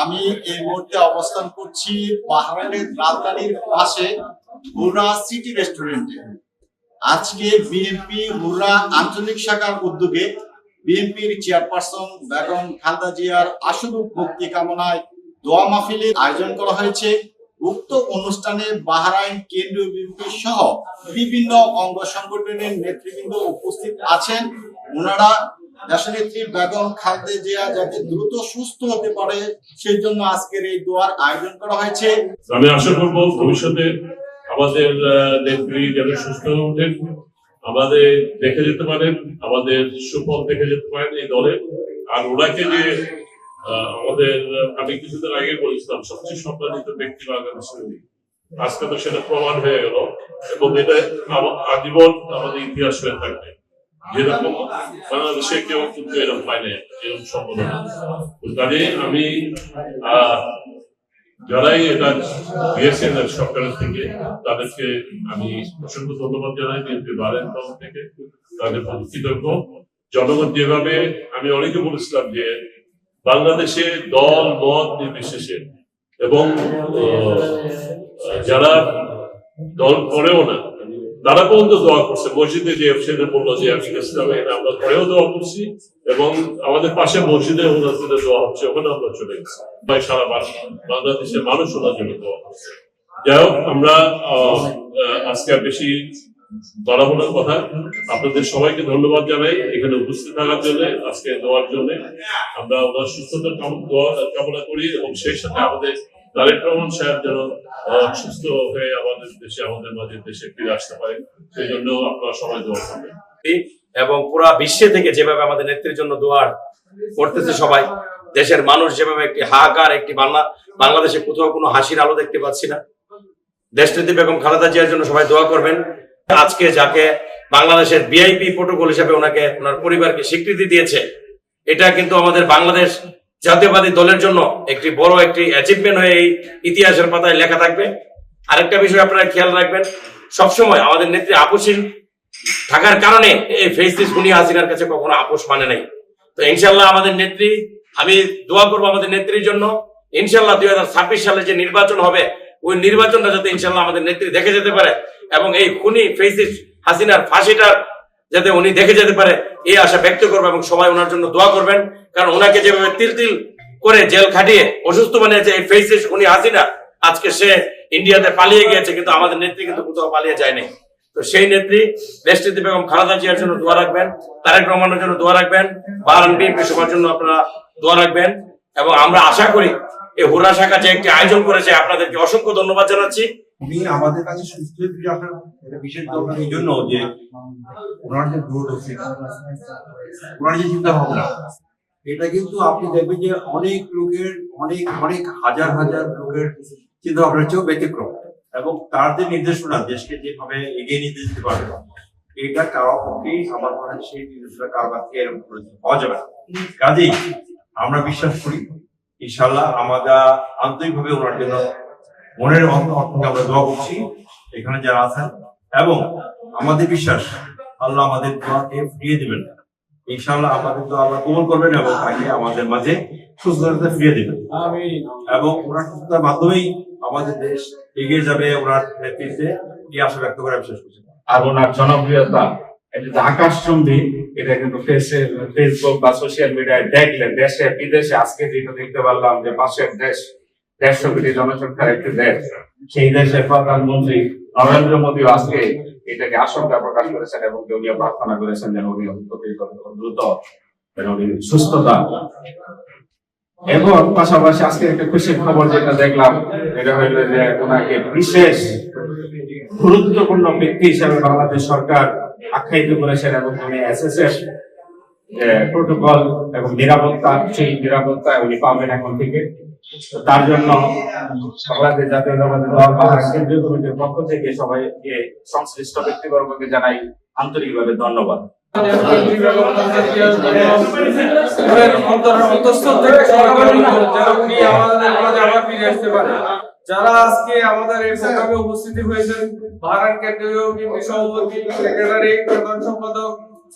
আমি এই মুহূর্তে অবস্থান করছি বাহরাইনের রাজধানীর পাশে হুরা সিটি রেস্টুরেন্টে। আজকে বিএনপি হুরা আঞ্চলিক শাখার উদ্যোগে বিএনপির চেয়ারপারসন বেগম খালদা জিয়ার আশুরূপ মুক্তি কামনায় দোয়া মাহফিলের আয়োজন করা হয়েছে। উক্ত অনুষ্ঠানে বাহরাইন কেন্দ্রীয় বিএনপি সহ বিভিন্ন অঙ্গ সংগঠনের নেতৃবৃন্দ উপস্থিত আছেন। ওনারা দেশনেত্রী বেগম খালদা জিয়া যাতে দ্রুত সুস্থ হতে পারে সেই জন্য আজকের এই দোয়ার আয়োজন করা হয়েছে। আমি আশা করব ভবিষ্যতে আমাদের নেত্রী যেন সুস্থ হয়ে ওঠেন আমাদের দেখে যেতে পারেন, আমাদের সুফল দেখে যেতে পারেন এই দলে। আর ওনাকে যে আমাদের, আমি কিছুদিন আগে বলেছিলাম, সবচেয়ে সম্মানিত ব্যক্তি বাংলাদেশের উনি। আজকে তো সেটা প্রমাণ হয়ে গেল। এবং এটা আজীবন আমাদের ইতিহাস হয়ে থাকবে। যেরকম বাংলাদেশে কেউ কিন্তু এরকম পায় না। এরকম সম্বোধনা কাজে আমি যারাই এটা দিয়েছেন সরকারের থেকে, তাদেরকে আমি অসংখ্য ধন্যবাদ জানাই, বিএনপি বারের তরফ থেকে। তাদের প্রতি কৃতজ্ঞ। জনগণ যেভাবে, আমি অনেকে বলেছিলাম যে বাংলাদেশে দল, মত নির্বিশেষে এবং যারা দল করেও না তারা পর্যন্ত দোয়া করছে। মসজিদে যে সেটা বলল যে আমরা ঘরেও দোয়া করছি এবং আমাদের পাশে মসজিদে ওনাদের দোয়া হচ্ছে ওখানে আমরা চলে গেছি। ভাই, সারা বাংলা- বাংলাদেশের মানুষ ওনার জন্য দোয়া করছে। যাই হোক, আমরা আজকে আর বেশি না কথা। আপনাদের সবাইকে ধন্যবাদ জানাই এখানে উপস্থিত থাকার জন্য, আজকে দেওয়ার জন্য। আমরা ওনার সুস্থতা কাম- কামনা করি এবং সেই সাথে আমাদের তারেক রহমান সাহেব যেন সুস্থ হয়ে আমাদের দেশে, আমাদের মাঝে দেশে ফিরে আসতে পারে। সেই জন্য আপনারা সবাই দোয়া করবেন। এবং পুরা বিশ্বে থেকে যেভাবে আমাদের নেত্রীর জন্য দোয়ার করতেছে সবাই, দেশের মানুষ যেভাবে একটি হাহাকার, একটি বাংলা, বাংলাদেশে কোথাও কোনো হাসির আলো দেখতে পাচ্ছি না। দেশনেত্রী বেগম খালেদা জিয়ার জন্য সবাই দোয়া করবেন। আজকে যাকে বাংলাদেশের বিআইপি প্রোটোকল হিসেবে ওনাকে, ওনার পরিবারকে স্বীকৃতি দিয়েছে, এটা কিন্তু আমাদের বাংলাদেশ জাতীয়বাদী দলের জন্য একটি বড় একটি অ্যাচিভমেন্ট হয়ে এই ইতিহাসের পাতায় লেখা থাকবে। আরেকটা বিষয় আপনারা খেয়াল রাখবেন, সবসময় আমাদের নেত্রী আপসীন থাকার কারণে এই ফেসিস খুনি হাসিনার কাছে কখনো আপোষ মানে নাই। তো ইনশাল্লাহ আমাদের নেত্রী, আমি দোয়া করব আমাদের নেত্রীর জন্য। ইনশাল্লাহ দুই হাজার ছাব্বিশ সালে যে নির্বাচন হবে, ওই নির্বাচনটা যাতে ইনশাল্লাহ আমাদের নেত্রী দেখে যেতে পারে এবং এই খুনি ফেসিস হাসিনার ফাঁসিটা যাতে উনি দেখে যেতে পারে, এই আশা ব্যক্ত করব এবং সবাই ওনার জন্য দোয়া করবেন। কারণ ওনাকে যেভাবে তিল তিল করে জেল খাটিয়ে অসুস্থ বানিয়েছে, এই ফেসিস খুনি হাসিনা আজকে সে ইন্ডিয়াতে পালিয়ে গিয়েছে, কিন্তু আমাদের নেত্রী কিন্তু কোথাও পালিয়ে যায়নি। তো সেই নেত্রী দেশনেত্রী বেগম খালেদা জিয়ার জন্য দোয়া রাখবেন, তারেক রহমানের জন্য দোয়া রাখবেন বারান বিএনপি সবার জন্য আপনারা দোয়া রাখবেন। এবং আমরা আশা করি, এই হুরা শাখা যে একটি আয়োজন করেছে, আপনাদেরকে অসংখ্য ধন্যবাদ জানাচ্ছি। উনি আমাদের কাছে সুস্থ হয়ে ফিরে আসার এটা বিশেষ দরকার এই জন্য যে ওনার যে দূরদর্শী, ওনার যে চিন্তা ভাবনা এটা কিন্তু আপনি দেখবেন যে অনেক লোকের, অনেক অনেক হাজার হাজার লোকের চিন্তা ভাবনার চেয়েও ব্যতিক্রম। এবং তার যে নির্দেশনা, দেশকে যেভাবে এগিয়ে নিতে যেতে পারবে, এটা কারও পক্ষেই আমার মনে হয় সেই নির্দেশনা কারও কাছ এরকম পাওয়া যাবে না। কাজেই আমরা বিশ্বাস করি ইনশাল্লাহ আমরা আন্তরিকভাবে ওনার জন্য মনের অন্তর থেকে আমরা দোয়া করছি এখানে যারা আছেন। এবং আমাদের বিশ্বাস আল্লাহ আমাদের দোয়াকে ফিরিয়ে দিবেন। ইনশাআল্লাহ আমাদের দোয়া আল্লাহ কবুল করবেন এবং তাকে আমাদের মাঝে সুস্থতা ফিরিয়ে দিবেন। এবং ওনার সুস্থতার মাধ্যমেই আমাদের দেশ এগিয়ে যাবে ওনার নেতৃত্বে। এই আশা ব্যক্ত করে বিশ্বাস করছি। আর ওনার জনপ্রিয়তা এটা যে আকাশচুম্বী এটা কিন্তু ফেসে ফেসবুক বা সোশ্যাল মিডিয়ায় দেখলে দেশে বিদেশে আজকে যেটা দেখতে পারলাম যে পাশের দেশ দেড়শো কোটি জনসংখ্যার একটি দেশ। সেই দেশের প্রধানমন্ত্রী নরেন্দ্র মোদী আজকে এটাকে আশঙ্কা প্রকাশ করেছেন এবং উনি প্রার্থনা করেছেন যেন উনি দ্রুত সুস্থতা। এবং পাশাপাশি আজকে একটা খুশির খবর যেটা দেখলাম, এটা হইল যে ওনাকে বিশেষ গুরুত্বপূর্ণ ব্যক্তি হিসেবে বাংলাদেশ সরকার আখ্যায়িত করেছেন এবং উনি এসএসএফ প্রোটোকল এবং নিরাপত্তা, সেই নিরাপত্তা উনি পাবেন এখন থেকে। তার জন্য বাংলাদেশ জাতীয়তাবাদী দল বাংলাদেশ কেন্দ্রীয় কমিটির পক্ষ থেকে সবাইকে সংশ্লিষ্ট ব্যক্তিবর্গকে জানাই আন্তরিকভাবে ধন্যবাদ। যারা আজকে আমাদের এই উপস্থিতি হয়েছেন, ভারত কেন্দ্রীয় সভাপতি, সেক্রেটারি, প্রধান সম্পাদক,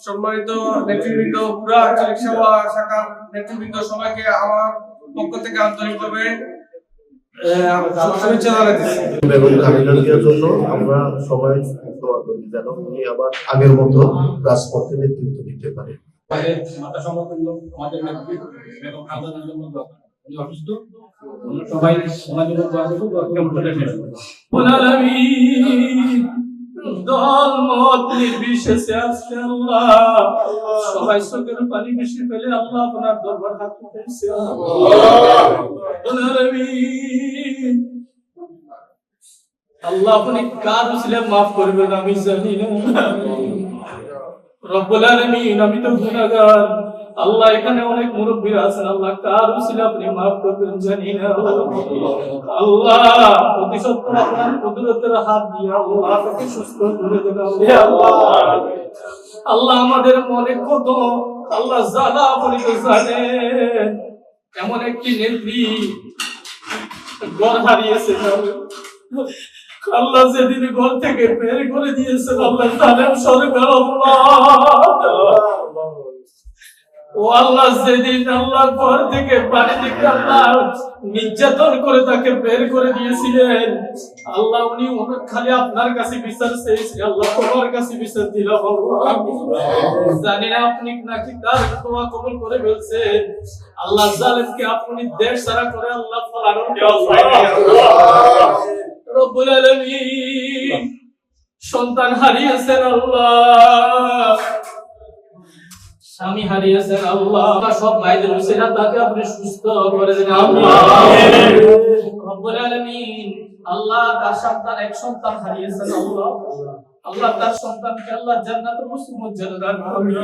সম্মানিত নেতৃবৃন্দ, পুরা আঞ্চলিক সেবা শাখার নেতৃবৃন্দ সবাইকে আমার পক্ষ থেকে আন্তরিকভাবে জন্য আমরা সবাই যেন উনি আবার আগের মতো রাজপথে নেতৃত্ব দিতে পারে। জন্য দোয়া করবেন। উনি অসুস্থ সবাই ওনার জন্য দোয়া করব আল্লাহ। সবাই চোখের পানি বেশি পেলে আল্লাহ আপনার দরবার হাত আল্লাহ আপনি কার ছিলে মাফ করবেন আমি জানি না। রব্বুল আলামিন, আমি তো গুনাহগার। আল্লাহ এখানে অনেক মুরব্বী আছেন, আল্লাহ কার উসিলে আপনি মাফ করবেন, জানি না। আল্লাহ প্রতিশোধ আপনার কুদরতের হাত দিয়ে আল্লাহ তাকে সুস্থ করে দেন আল্লাহ। আমাদের মনে কত, আল্লাহ জানা আপনি তো জানেন এমন একটি নেত্রী ঘর হারিয়েছে, আল্লাহ। যেদিন ঘর থেকে বের করে দিয়েছেন, আল্লাহ জানেন সরকার ও আল্লাহ ঘর থেকে বাড়ি থেকে আল্লাহ নির্যাতন করে তাকে বের করে দিয়েছিলেন, আল্লাহ উনি খালি আপনার কাছে বিচার চেয়েছে, আল্লাহ তোমার কাছে বিচার জানি না আপনি নাকি তার কবুল করে আল্লাহ জালেমকে আপনি দেশ সারা করে আল্লাহ ফলানোর রব্বুল সন্তান হারিয়েছেন আল্লাহ। স্বামী হারিয়েছেন আল্লাহ। সব মায়েদের উসিলা তাকে আপনি সুস্থ করে দেন। আল্লাহ। রব্বুল আলামিন আল্লাহ তার সন্তান এক সন্তান হারিয়েছেন আল্লাহ। আল্লাহ তার সন্তানকে আল্লাহ জান্নাতুল মুসলিম জান্নাত আমিন।